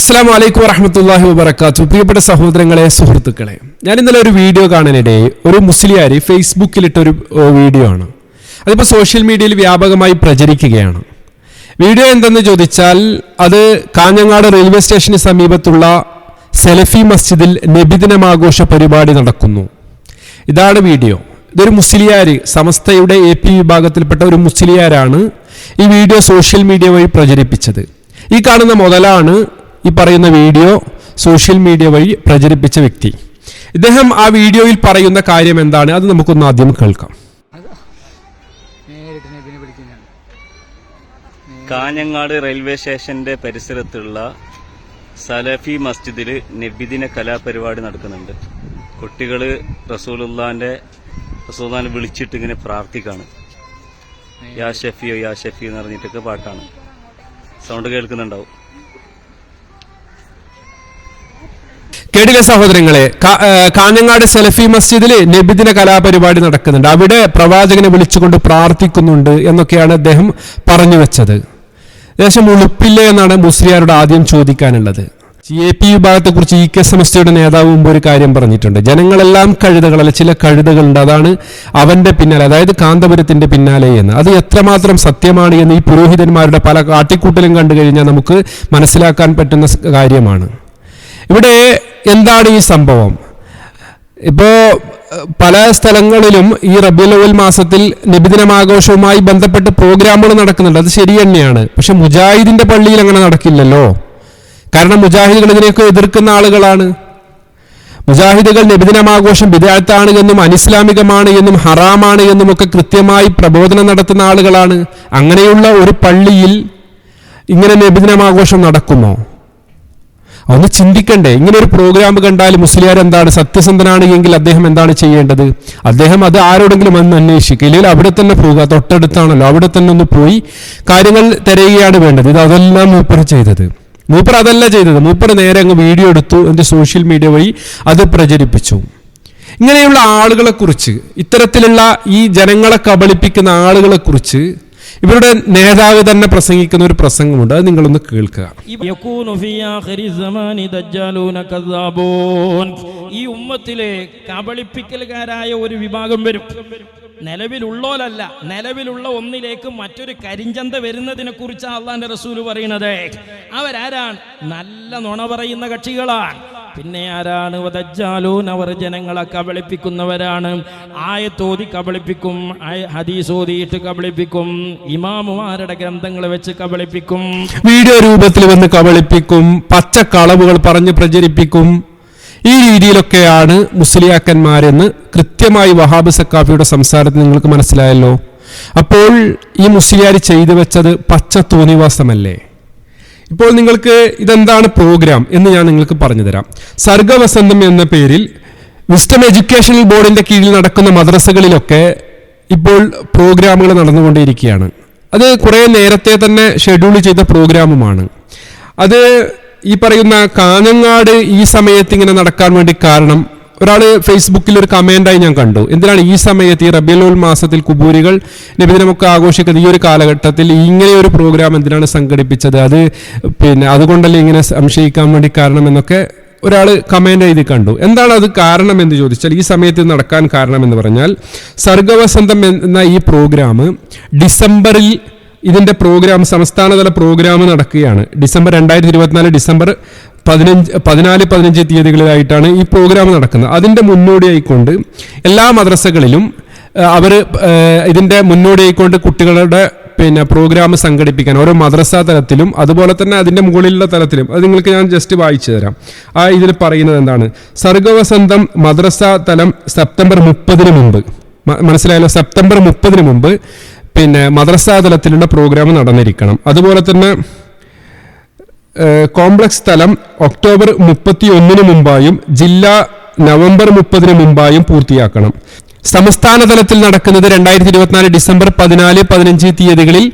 അസ്സാം വലൈക്കും വറഹമത്തല്ലാഹി വബർക്കാത്തു പ്രിയപ്പെട്ട സഹോദരങ്ങളെ സുഹൃത്തുക്കളെ ഞാൻ ഇന്നലെ ഒരു വീഡിയോ കാണാനിടെ ഒരു മുസ്ലിയാരി ഫേസ്ബുക്കിലിട്ടൊരു വീഡിയോ ആണ്. അതിപ്പോൾ സോഷ്യൽ മീഡിയയിൽ വ്യാപകമായി പ്രചരിക്കുകയാണ്. വീഡിയോ എന്തെന്ന് ചോദിച്ചാൽ അത് കാഞ്ഞങ്ങാട് റെയിൽവേ സ്റ്റേഷന് സമീപത്തുള്ള സെലഫി മസ്ജിദിൽ നബിദിനമാഘോഷ പരിപാടി നടക്കുന്നു. ഇതാണ് വീഡിയോ. ഇതൊരു മുസ്ലിയാർ സമസ്തയുടെ എ പി വിഭാഗത്തിൽപ്പെട്ട ഒരു മുസ്ലിയാരാണ് ഈ വീഡിയോ സോഷ്യൽ മീഡിയ വഴി പ്രചരിപ്പിച്ചത്. ഈ കാണുന്ന മുതലാണ് ഈ പറയുന്ന വീഡിയോ സോഷ്യൽ മീഡിയ വഴി പ്രചരിപ്പിച്ച വ്യക്തി. ഇദ്ദേഹം ആ വീഡിയോയിൽ പറയുന്ന കാര്യം എന്താണ്? അത് നമുക്കൊന്ന് ആദ്യം കേൾക്കാം. കാഞ്ഞങ്ങാട് റെയിൽവേ സ്റ്റേഷന്റെ പരിസരത്തുള്ള സലഫി മസ്ജിദിൽ നബിദിന കലാപരിപാടി നടക്കുന്നുണ്ട്. കുട്ടികൾ റസൂലുള്ളാന്റെ റസൂലുള്ളാനെ വിളിച്ചിട്ട് ഇങ്ങനെ പ്രാർത്ഥിക്കാണ്. യാ ഷഫിയോ യാ ഷഫിയോ എന്ന് പറഞ്ഞിട്ടൊക്കെ പാട്ടാണ്. സൗണ്ട് കേൾക്കുന്നുണ്ടാവും. കേടിലെ സഹോദരങ്ങളെ കാഞ്ഞങ്ങാട് സെലഫി മസ്ജിദിൽ നബിദിന കലാപരിപാടി നടക്കുന്നുണ്ട്. അവിടെ പ്രവാചകനെ വിളിച്ചുകൊണ്ട് പ്രാർത്ഥിക്കുന്നുണ്ട് എന്നൊക്കെയാണ് അദ്ദേഹം പറഞ്ഞു വെച്ചത്. ദേശം ഉളുപ്പില്ലേ എന്നാണ് മുസ്ലിയാരോട് ആദ്യം ചോദിക്കാനുള്ളത്. എ പി വിഭാഗത്തെക്കുറിച്ച് ഇ കെ സമസ്തയുടെ നേതാവ് മുമ്പ് ഒരു കാര്യം പറഞ്ഞിട്ടുണ്ട്. ജനങ്ങളെല്ലാം കഴുതകളല്ല ചില കഴുതകളുണ്ട്. അതാണ് അവന്റെ പിന്നാലെ അതായത് കാന്തപുരത്തിന്റെ പിന്നാലെ എന്ന്. അത് എത്രമാത്രം സത്യമാണ് എന്ന് ഈ പുരോഹിതന്മാരുടെ പല കാട്ടിക്കൂട്ടലും കണ്ടു കഴിഞ്ഞാൽ നമുക്ക് മനസ്സിലാക്കാൻ പറ്റുന്ന കാര്യമാണ്. ഇവിടെ എന്താണ് ഈ സംഭവം? ഇപ്പോ പല സ്ഥലങ്ങളിലും ഈ റബിയുൽ മാസത്തിൽ നബിദിനമാഘോഷവുമായി ബന്ധപ്പെട്ട് പ്രോഗ്രാമുകൾ നടക്കുന്നുണ്ട്. അത് ശരി തന്നെയാണ്. പക്ഷെ മുജാഹിദിന്റെ പള്ളിയിൽ അങ്ങനെ നടക്കില്ലല്ലോ. കാരണം മുജാഹിദുകൾ ഇതിനെയൊക്കെ എതിർക്കുന്ന ആളുകളാണ്. മുജാഹിദുകൾ നബിദിനമാഘോഷം വിദാത്താണ് എന്നും അനിസ്ലാമികമാണ് എന്നും ഹറാമാണ് എന്നും ഒക്കെ കൃത്യമായി പ്രബോധനം നടത്തുന്ന ആളുകളാണ്. അങ്ങനെയുള്ള ഒരു പള്ളിയിൽ ഇങ്ങനെ നബിദിനമാഘോഷം നടക്കുമോ ഒന്ന് ചിന്തിക്കണ്ടേ. ഇങ്ങനെ ഒരു പ്രോഗ്രാം കണ്ടാൽ മുസ്ലിയാർ എന്താണ് സത്യസന്ധനാണ് എങ്കിൽ അദ്ദേഹം എന്താണ് ചെയ്യേണ്ടത്? അദ്ദേഹം അത് ആരോടെങ്കിലും വന്ന് അന്വേഷിക്കുക ഇല്ലെങ്കിൽ അവിടെ തന്നെ പോവുക. തൊട്ടടുത്താണല്ലോ. അവിടെ തന്നെ ഒന്ന് പോയി കാര്യങ്ങൾ തിരയുകയാണ് വേണ്ടത്. ഇത് അതെല്ലാം മൂപ്പർ ചെയ്തത്. മൂപ്പർ അതല്ല ചെയ്തത്. മൂപ്പർ നേരെ അങ്ങ് വീഡിയോ എടുത്തു. എന്റെ സോഷ്യൽ മീഡിയ വഴി അത് പ്രചരിപ്പിച്ചു. ഇങ്ങനെയുള്ള ആളുകളെക്കുറിച്ച് ഇത്തരത്തിലുള്ള ഈ ജനങ്ങളെ കബളിപ്പിക്കുന്ന ആളുകളെ കുറിച്ച് ഇവരുടെ നേതാവ് തന്നെ പ്രസംഗിക്കുന്ന ഒരു പ്രസംഗമുണ്ട്. അത് നിങ്ങളൊന്ന് കേൾക്കുക. ഈ ഉമ്മത്തിലെ കബളിപ്പിക്കലുകാരായ ഒരു വിഭാഗം വരും. നിലവിലുള്ളോലല്ല നിലവിലുള്ള ഒന്നിലേക്ക് മറ്റൊരു കരിഞ്ചന്ത വരുന്നതിനെ കുറിച്ചാണ് അള്ളാന്റെ റസൂൽ പറയുന്നത്. അവരാരാണ്? നല്ല നുണ പറയുന്ന കക്ഷികളാണ്. പിന്നെ ആരാണ്? വദജ്ജാലൂൻ അവർ ജനങ്ങളെ കബളിപ്പിക്കുന്നവരാണ്. ആയത്തോതി കബളിപ്പിക്കും ഹദീസോതിയിട്ട് കബളിപ്പിക്കും ഇമാമുമാരുടെ ഗ്രന്ഥങ്ങൾ വെച്ച് കബളിപ്പിക്കും. വീഡിയോ രൂപത്തിൽ വന്ന് കബളിപ്പിക്കും പച്ചക്കളവുകൾ പറഞ്ഞ് പ്രചരിപ്പിക്കും. ഈ രീതിയിലൊക്കെയാണ് മുസ്ലിയാക്കന്മാരെന്ന് കൃത്യമായി വഹാബ് സക്കാഫിയുടെ സംസാരത്തിൽ നിങ്ങൾക്ക് മനസ്സിലായല്ലോ. അപ്പോൾ ഈ മുസ്ലിയാർ ചെയ്തു വെച്ചത് പച്ച തോന്നിവാസമല്ലേ ഇപ്പോൾ നിങ്ങൾക്ക് ഇതെന്താണ് പ്രോഗ്രാം എന്ന് ഞാൻ നിങ്ങൾക്ക് പറഞ്ഞു തരാം. സർഗവസന്തം എന്ന പേരിൽ വിസ്റ്റം എഡ്യൂക്കേഷണൽ ബോർഡിന്റെ കീഴിൽ നടക്കുന്ന മദ്രസകളിലൊക്കെ ഇപ്പോൾ പ്രോഗ്രാമുകൾ നടന്നുകൊണ്ടിരിക്കുകയാണ് അത് കുറേ നേരത്തെ തന്നെ ഷെഡ്യൂൾ ചെയ്ത പ്രോഗ്രാമുമാണ്. അത് ഈ പറയുന്ന കാഞ്ഞങ്ങാട് ഈ സമയത്ത് ഇങ്ങനെ നടക്കാൻ വേണ്ടി കാരണം ഒരാൾ ഫേസ്ബുക്കിൽ ഒരു കമന്റായി ഞാൻ കണ്ടു. എന്തിനാണ് ഈ സമയത്ത് ഈ റബിയുൽ മാസത്തിൽ കുബൂരികൾ നബിദിനമൊക്കെ ആഘോഷിക്കുന്ന ഈ ഒരു കാലഘട്ടത്തിൽ ഇങ്ങനെ ഒരു പ്രോഗ്രാം എന്തിനാണ് സംഘടിപ്പിച്ചത്? അത് പിന്നെ അതുകൊണ്ടല്ലേ ഇങ്ങനെ സംശയിക്കാൻ വേണ്ടി കാരണം എന്നൊക്കെ ഒരാൾ കമന്റ് എഴുതി കണ്ടു. എന്താണ് അത് കാരണം എന്ന് ചോദിച്ചാൽ ഈ സമയത്ത് നടക്കാൻ കാരണം എന്ന് പറഞ്ഞാൽ സർഗവസന്തം എന്ന ഈ പ്രോഗ്രാം ഡിസംബറിൽ ഇതിന്റെ പ്രോഗ്രാം സംസ്ഥാനതല പ്രോഗ്രാം നടക്കുകയാണ്. ഡിസംബർ രണ്ടായിരത്തി ഇരുപത്തിനാല് ഡിസംബർ പതിനഞ്ച് പതിനാല് പതിനഞ്ച് തീയതികളിലായിട്ടാണ് ഈ പ്രോഗ്രാം നടക്കുന്നത്. അതിന്റെ മുന്നോടിയായിക്കൊണ്ട് എല്ലാ മദ്രസകളിലും അവർ ഇതിന്റെ മുന്നോടിയായിക്കൊണ്ട് കുട്ടികളുടെ പിന്നെ പ്രോഗ്രാം സംഘടിപ്പിക്കാൻ ഓരോ മദ്രസ തലത്തിലും അതുപോലെ തന്നെ അതിന്റെ മുകളിലുള്ള തലത്തിലും അത് നിങ്ങൾക്ക് ഞാൻ ജസ്റ്റ് വായിച്ചു തരാം. ആ ഇതിൽ പറയുന്നത് എന്താണ്? സർഗവസന്തം മദ്രസ തലം സെപ്റ്റംബർ മുപ്പതിന് മുമ്പ്. മനസ്സിലായല്ലോ? സെപ്റ്റംബർ മുപ്പതിന് മുമ്പ് പിന്നെ മദ്രസാ തലത്തിലുള്ള പ്രോഗ്രാം നടന്നിരിക്കണം. അതുപോലെ തന്നെ കോംപ്ലക്സ് തലം ഒക്ടോബർ മുപ്പത്തി ഒന്നിന് മുമ്പായും ജില്ല നവംബർ മുപ്പതിന് മുമ്പായും പൂർത്തിയാക്കണം. സംസ്ഥാന തലത്തിൽ നടക്കുന്നത് രണ്ടായിരത്തി ഇരുപത്തിനാല് ഡിസംബർ പതിനാല് പതിനഞ്ച് തീയതികളിൽ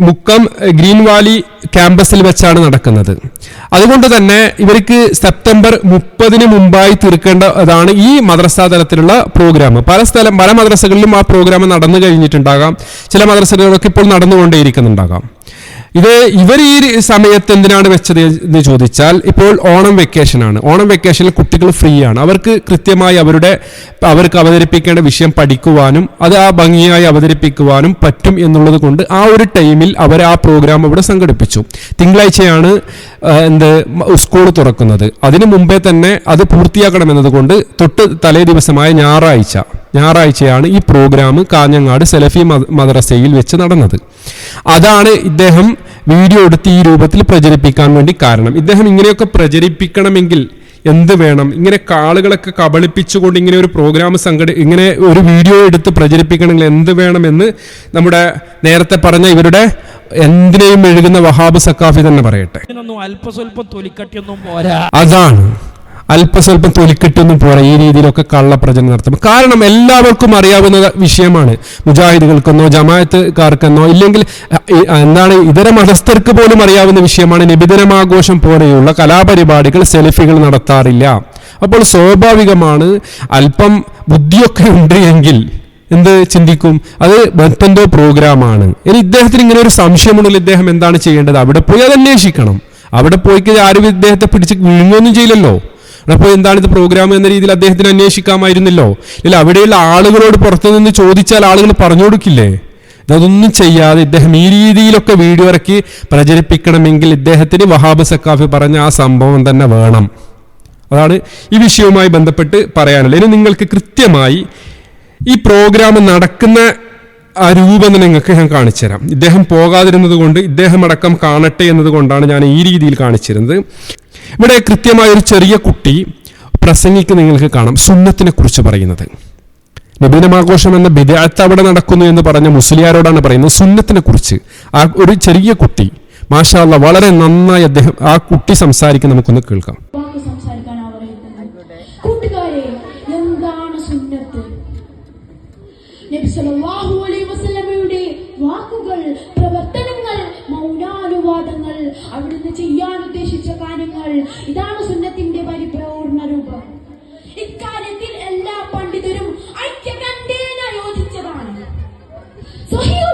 മുക്കം ഗ്രീൻ വാലി ക്യാമ്പസിൽ വെച്ചാണ് നടക്കുന്നത്. അതുകൊണ്ട് തന്നെ ഇവർക്ക് സെപ്റ്റംബർ മുപ്പതിന് മുമ്പായി തീർക്കേണ്ടതാണ് ഈ മദ്രസാ തലത്തിലുള്ള പ്രോഗ്രാം. പല സ്ഥലം പല മദ്രസകളിലും ആ പ്രോഗ്രാം നടന്നു കഴിഞ്ഞിട്ടുണ്ടാകാം. ചില മദ്രസകളിലൊക്കെ ഇപ്പോൾ നടന്നുകൊണ്ടേയിരിക്കുന്നുണ്ടാകാം. ഇത് ഇവർ ഈ സമയത്ത് എന്തിനാണ് വെച്ചത് എന്ന് ചോദിച്ചാൽ ഇപ്പോൾ ഓണം വെക്കേഷനാണ് ഓണം വെക്കേഷനിൽ കുട്ടികൾ ഫ്രീ ആണ്. അവർക്ക് കൃത്യമായി അവരുടെ അവർക്ക് അവതരിപ്പിക്കേണ്ട വിഷയം പഠിക്കുവാനും അത് ആ ഭംഗിയായി അവതരിപ്പിക്കുവാനും പറ്റും എന്നുള്ളത് കൊണ്ട് ആ ഒരു ടൈമിൽ അവർ ആ പ്രോഗ്രാം അവിടെ സംഘടിപ്പിച്ചു. തിങ്കളാഴ്ചയാണ് എന്ത് സ്കൂൾ തുറക്കുന്നത്. അതിനു മുമ്പേ തന്നെ അത് പൂർത്തിയാക്കണം എന്നതുകൊണ്ട് തൊട്ട് തലേ ദിവസമായ ഞായറാഴ്ച. ഞായറാഴ്ചയാണ് ഈ പ്രോഗ്രാം കാഞ്ഞങ്ങാട് സെലഫി മദ- മദ്രസയിൽ വെച്ച് നടന്നത്. അതാണ് ഇദ്ദേഹം വീഡിയോ എടുത്ത് ഈ രൂപത്തിൽ പ്രചരിപ്പിക്കാൻ വേണ്ടി കാരണം. ഇദ്ദേഹം ഇങ്ങനെയൊക്കെ പ്രചരിപ്പിക്കണമെങ്കിൽ എന്ത് വേണം? ഇങ്ങനെ ആളുകളൊക്കെ കബളിപ്പിച്ചുകൊണ്ട് ഇങ്ങനെ ഒരു പ്രോഗ്രാം സംഘടി ഇങ്ങനെ ഒരു വീഡിയോ എടുത്ത് പ്രചരിപ്പിക്കണമെങ്കിൽ എന്ത് വേണമെന്ന് നമ്മുടെ നേരത്തെ പറഞ്ഞ ഇവരുടെ എന്തിനേയും എഴുതുന്ന വഹാബ് സക്കാഫി തന്നെ പറയട്ടെ. അതാണ്. അല്പസ്വല്പം തൊലിക്കിട്ടൊന്നും പോരാ. ഈ രീതിയിലൊക്കെ കള്ളപ്രചരണം നടത്തും കാരണം എല്ലാവർക്കും അറിയാവുന്ന വിഷയമാണ്. മുജാഹിദുകൾക്കെന്നോ ജമാഅത്തുകാർക്കെന്നോ ഇല്ലെങ്കിൽ എന്താണ് ഇതര മതസ്ഥർക്ക് പോലും അറിയാവുന്ന വിഷയമാണ് നിബിതനമാഘോഷം പോലെയുള്ള കലാപരിപാടികൾ സെൽഫികൾ നടത്താറില്ല. അപ്പോൾ സ്വാഭാവികമാണ് അല്പം ബുദ്ധിയൊക്കെ ഉണ്ട് എങ്കിൽ എന്ത് ചിന്തിക്കും? അത് മറ്റെന്തോ പ്രോഗ്രാമാണ്. ഇനി ഇദ്ദേഹത്തിന് ഇങ്ങനെ ഒരു സംശയമുണ്ടെങ്കിൽ ഇദ്ദേഹം എന്താണ് ചെയ്യേണ്ടത്? അവിടെ പോയി അത് അന്വേഷിക്കണം അവിടെ പോയി ആരും ഇദ്ദേഹത്തെ പിടിച്ച് വിഴുങ്ങൊന്നും ചെയ്യില്ലല്ലോ. പോയി എന്താണ് ഇത് പ്രോഗ്രാം എന്ന രീതിയിൽ അദ്ദേഹത്തിന് അന്വേഷിക്കാമായിരുന്നല്ലോ? ഇല്ല അവിടെയുള്ള ആളുകളോട് പുറത്തുനിന്ന് ചോദിച്ചാൽ ആളുകൾ പറഞ്ഞു കൊടുക്കില്ലേ? അതൊന്നും ചെയ്യാതെ ഇദ്ദേഹം ഈ രീതിയിലൊക്കെ വീഡിയോ ഇറക്കി പ്രചരിപ്പിക്കണമെങ്കിൽ ഇദ്ദേഹത്തിന് വഹാബ് സക്കാഫി പറഞ്ഞ ആ സംഭവം തന്നെ വേണം. അതാണ് ഈ വിഷയവുമായി ബന്ധപ്പെട്ട് പറയാനുള്ളത്. ഇനി നിങ്ങൾക്ക് കൃത്യമായി ഈ പ്രോഗ്രാം നടക്കുന്ന ആ രൂപം നിങ്ങൾക്ക് ഞാൻ കാണിച്ചുതരാം. ഇദ്ദേഹം പോകാതിരുന്നത് കൊണ്ട് ഇദ്ദേഹം അടക്കം കാണട്ടെ എന്നതുകൊണ്ടാണ് ഞാൻ ഈ രീതിയിൽ കാണിച്ചിരുന്നത്. ഇവിടെ കൃത്യമായ ഒരു ചെറിയ കുട്ടി പ്രസംഗിക്ക് നിങ്ങൾക്ക് കാണാം. സുന്നത്തിനെ കുറിച്ച് പറയുന്നത്. നബീനമാഘോഷം എന്ന ബിദാത്ത് അവിടെ നടക്കുന്നു എന്ന് പറഞ്ഞ മുസ്ലിയാരോടാണ് പറയുന്നത്. സുന്നത്തിനെ കുറിച്ച്. ആ ഒരു ചെറിയ കുട്ടി. മാഷാ അല്ലാ വളരെ നന്നായി അദ്ദേഹം ആ കുട്ടി സംസാരിക്കും നമുക്കൊന്ന് കേൾക്കാം. വാക്ക് അവിടുന്ന് ചെയ്യാൻ ഉദ്ദേശിച്ച കാര്യങ്ങൾ. ഇതാണ് സുന്നത്തിന്റെ പരിപൂർണ രൂപം. ഇക്കാര്യത്തിൽ എല്ലാ പണ്ഡിതരും ഐക്യകണ്ഠേന യോജിച്ചതാണ്. സ്വഹീഹുൽ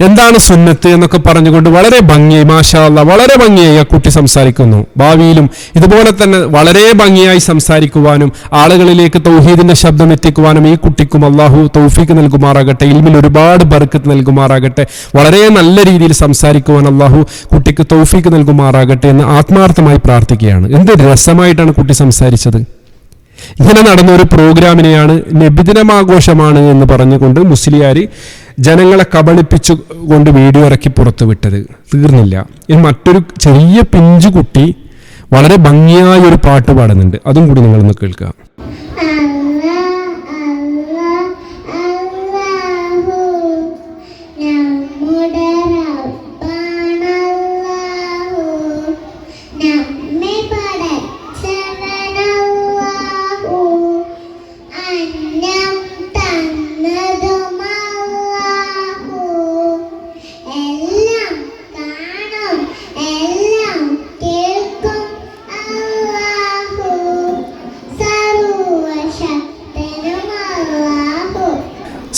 എന്താണ് സുന്നത്ത് എന്നൊക്കെ പറഞ്ഞുകൊണ്ട് വളരെ ഭംഗിയായി മാഷാ അല്ലാ വളരെ ഭംഗിയായി ആ കുട്ടി സംസാരിക്കുന്നു. ഭാവിയിലും ഇതുപോലെ തന്നെ വളരെ ഭംഗിയായി സംസാരിക്കുവാനും ആളുകളിലേക്ക് തൗഹീദിന്റെ ശബ്ദം എത്തിക്കുവാനും ഈ കുട്ടിക്കും അള്ളാഹു തൗഫീക്ക് നൽകുമാറാകട്ടെ ഇൽമിൽ ഒരുപാട് ബർക്കത്ത് നൽകുമാറാകട്ടെ വളരെ നല്ല രീതിയിൽ സംസാരിക്കുവാൻ അള്ളാഹു കുട്ടിക്ക് തൗഫീക്ക് നൽകുമാറാകട്ടെ എന്ന് ആത്മാർത്ഥമായി പ്രാർത്ഥിക്കുകയാണ്. എന്ത് രസമായിട്ടാണ് കുട്ടി സംസാരിച്ചത്. ഇങ്ങനെ നടന്ന ഒരു പ്രോഗ്രാമിനെയാണ് നബിദിനമാഘോഷമാണ് എന്ന് പറഞ്ഞുകൊണ്ട് മുസ്ലിയാർ ജനങ്ങളെ കബളിപ്പിച്ചു കൊണ്ട് വീഡിയോ ഇറക്കി പുറത്തുവിട്ടത് തീർന്നില്ല. ഇനി മറ്റൊരു ചെറിയ പിഞ്ചു കുട്ടി വളരെ ഭംഗിയായ ഒരു പാട്ട് പാടുന്നുണ്ട്. അതും കൂടി നിങ്ങളൊന്ന് കേൾക്കുക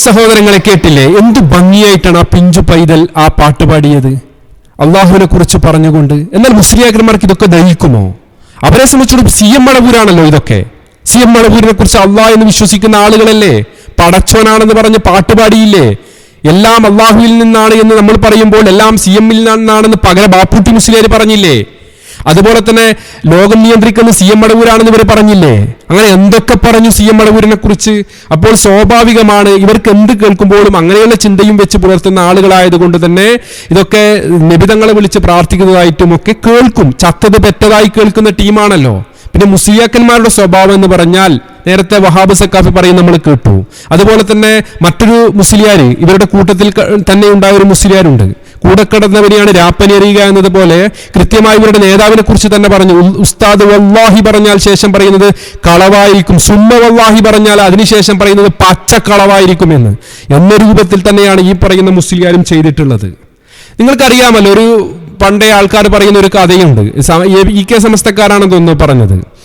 സഹോദരങ്ങളെ കേട്ടില്ലേ? എന്ത് ഭംഗിയായിട്ടാണ് ആ പിഞ്ചു പൈതൽ ആ പാട്ട് പാടിയത്? അള്ളാഹുവിനെ കുറിച്ച് പറഞ്ഞുകൊണ്ട്. എന്നാൽ മുസ്ലിയാക്കന്മാർക്ക് ഇതൊക്കെ ദഹിക്കുമോ? അവരെ സംബന്ധിച്ചിടത്തോളം സി എം മടവൂരാണല്ലോ ഇതൊക്കെ. സി എം മടവൂരിനെ കുറിച്ച് അള്ളാഹ് എന്ന് വിശ്വസിക്കുന്ന ആളുകളല്ലേ? പടച്ചോനാണെന്ന് പറഞ്ഞ് പാട്ട് പാടിയില്ലേ? എല്ലാം അള്ളാഹുവിൽ നിന്നാണ് എന്ന് നമ്മൾ പറയുമ്പോൾ എല്ലാം സി എമ്മിൽ നിന്നാണെന്ന് പകരം ബാപ്പുട്ടി മുസ്ലിയാർ പറഞ്ഞില്ലേ? അതുപോലെ തന്നെ ലോകം നിയന്ത്രിക്കുന്ന സി എം മടവൂരാണെന്ന് ഇവർ പറഞ്ഞില്ലേ? അങ്ങനെ എന്തൊക്കെ പറഞ്ഞു സി എം മടവൂരിനെ കുറിച്ച്? അപ്പോൾ സ്വാഭാവികമാണ് ഇവർക്ക് എന്ത് കേൾക്കുമ്പോഴും അങ്ങനെയുള്ള ചിന്തയും വെച്ച് പുലർത്തുന്ന ആളുകളായതുകൊണ്ട് തന്നെ ഇതൊക്കെ നിബിതങ്ങളെ വിളിച്ച് പ്രാർത്ഥിക്കുന്നതായിട്ടും ഒക്കെ കേൾക്കും. ചത്തത് പെറ്റതായി കേൾക്കുന്ന ടീമാണല്ലോ. പിന്നെ മുസ്ലിയാക്കന്മാരുടെ സ്വഭാവം എന്ന് പറഞ്ഞാൽ നേരത്തെ വഹാബ് സക്കാഫി പറയും നമ്മൾ കേട്ടു. അതുപോലെ തന്നെ മറ്റൊരു മുസ്ലിയാർ ഇവരുടെ കൂട്ടത്തിൽ തന്നെ ഉണ്ടായ ഒരു മുസ്ലിയാരുണ്ട്. കൂടെ കിടന്നവരെയാണ് രാപ്പനി അറിയുക എന്നതുപോലെ കൃത്യമായി ഇവരുടെ നേതാവിനെ കുറിച്ച് തന്നെ പറഞ്ഞു. ഉസ്താദ് വല്ലാഹി പറഞ്ഞാൽ ശേഷം പറയുന്നത് കളവായിരിക്കും. സുമ്മ വല്ലാഹി പറഞ്ഞാൽ അതിനുശേഷം പറയുന്നത് പച്ച കളവായിരിക്കും എന്ന്. എന്ന രൂപത്തിൽ തന്നെയാണ് ഈ പറയുന്ന മുസ്ലിംകാരും ചെയ്തിട്ടുള്ളത്. നിങ്ങൾക്കറിയാമല്ലോ ഒരു പണ്ടേ ആൾക്കാർ പറയുന്ന ഒരു കഥയുണ്ട്. ഇ കെ സമസ്തക്കാരാണെന്ന് തോന്നുന്നു പറഞ്ഞത്.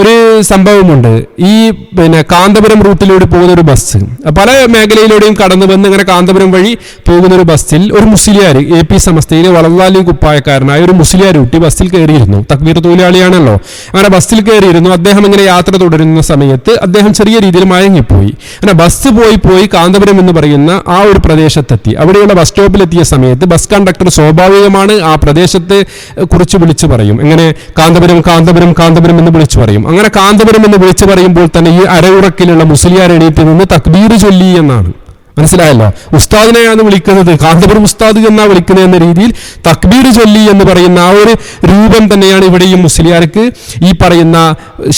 ഒരു സംഭവമുണ്ട്. ഈ പിന്നെ കാന്തപുരം റൂട്ടിലൂടെ പോകുന്ന ഒരു ബസ്. പല മേഖലയിലൂടെയും കടന്നു വന്ന് ഇങ്ങനെ കാന്തപുരം വഴി പോകുന്ന ഒരു ബസ്സിൽ ഒരു മുസ്ലിയാർ എ പി സമസ്തയിൽ വളർന്നാലി കുപ്പായക്കാരനായ ഒരു മുസ്ലിയാർ കുട്ടി ബസ്സിൽ കയറിയിരുന്നു. തക്വീർ തൊഴിലാളിയാണല്ലോ. അങ്ങനെ ബസ്സിൽ കയറിയിരുന്നു. അദ്ദേഹം ഇങ്ങനെ യാത്ര തുടരുന്ന സമയത്ത് അദ്ദേഹം ചെറിയ രീതിയിൽ മയങ്ങിപ്പോയി. അങ്ങനെ ബസ് പോയി പോയി കാന്തപുരം എന്ന് പറയുന്ന ആ ഒരു പ്രദേശത്തെത്തി. അവിടെയുള്ള ബസ് സ്റ്റോപ്പിലെത്തിയ സമയത്ത് ബസ് കണ്ടക്ടർ സ്വാഭാവികമാണ് ആ പ്രദേശത്തെ കുറിച്ച് വിളിച്ചു പറയും. എങ്ങനെ കാന്തപുരം കാന്തപുരം കാന്തപുരം എന്ന് വിളിച്ചു പറയും. അങ്ങനെ കാന്തപുരം എന്ന് വിളിച്ചു പറയുമ്പോൾ തന്നെ ഈ അരയുറക്കിലുള്ള മുസ്ലിയാർ എണീറ്റ് നിന്ന് തക്ബീർ ചൊല്ലി എന്നാണ്. മനസ്സിലായല്ലോ? ഉസ്താദിനെയാണ് വിളിക്കുന്നത്. കാന്തപുരം ഉസ്താദ് എന്നാ വിളിക്കുന്നത് എന്ന രീതിയിൽ തക്ബീർ ചൊല്ലി എന്ന് പറയുന്ന ആ ഒരു രൂപം തന്നെയാണ് ഇവിടെയും മുസ്ലിയാർക്ക് ഈ പറയുന്ന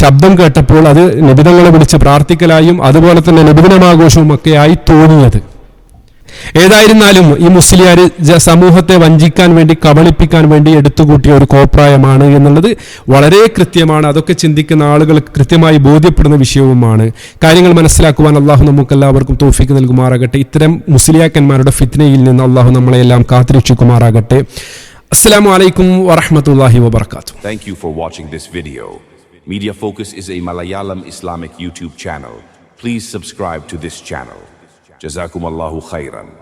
ശബ്ദം കേട്ടപ്പോൾ അത് നിബിതങ്ങളെ വിളിച്ച് പ്രാർത്ഥിക്കലായും അതുപോലെ തന്നെ നിബിതമാഘോഷവും ഒക്കെയായി തോന്നിയത്. ഏതായിരുന്നാലും ഈ മുസ്ലിയാർ സമൂഹത്തെ വഞ്ചിക്കാൻ വേണ്ടി കബളിപ്പിക്കാൻ വേണ്ടി എടുത്തുകൂട്ടിയ ഒരു കോപ്രായമാണ് എന്നുള്ളത് വളരെ കൃത്യമാണ്. അതൊക്കെ ചിന്തിക്കുന്ന ആളുകൾ കൃത്യമായി ബോധ്യപ്പെടുന്ന വിഷയവുമാണ്. കാര്യങ്ങൾ മനസ്സിലാക്കുവാൻ അള്ളാഹു നമുക്കെല്ലാവർക്കും തോഫിക്ക് നൽകുമാറാകട്ടെ. ഇത്തരം മുസ്ലിയാക്കന്മാരുടെ ഫിത്നയിൽ നിന്ന് അള്ളാഹു നമ്മളെല്ലാം കാത്തിരക്ഷിക്കുമാറാകട്ടെ. അസ്സാം വലൈക്കും വറഹമത്തല്ലാഹി വബർക്കാത്തു thank you for watching this video media focus is a Malayalam Islamic YouTube channel please subscribe to this channel. جزاكم الله خيرا.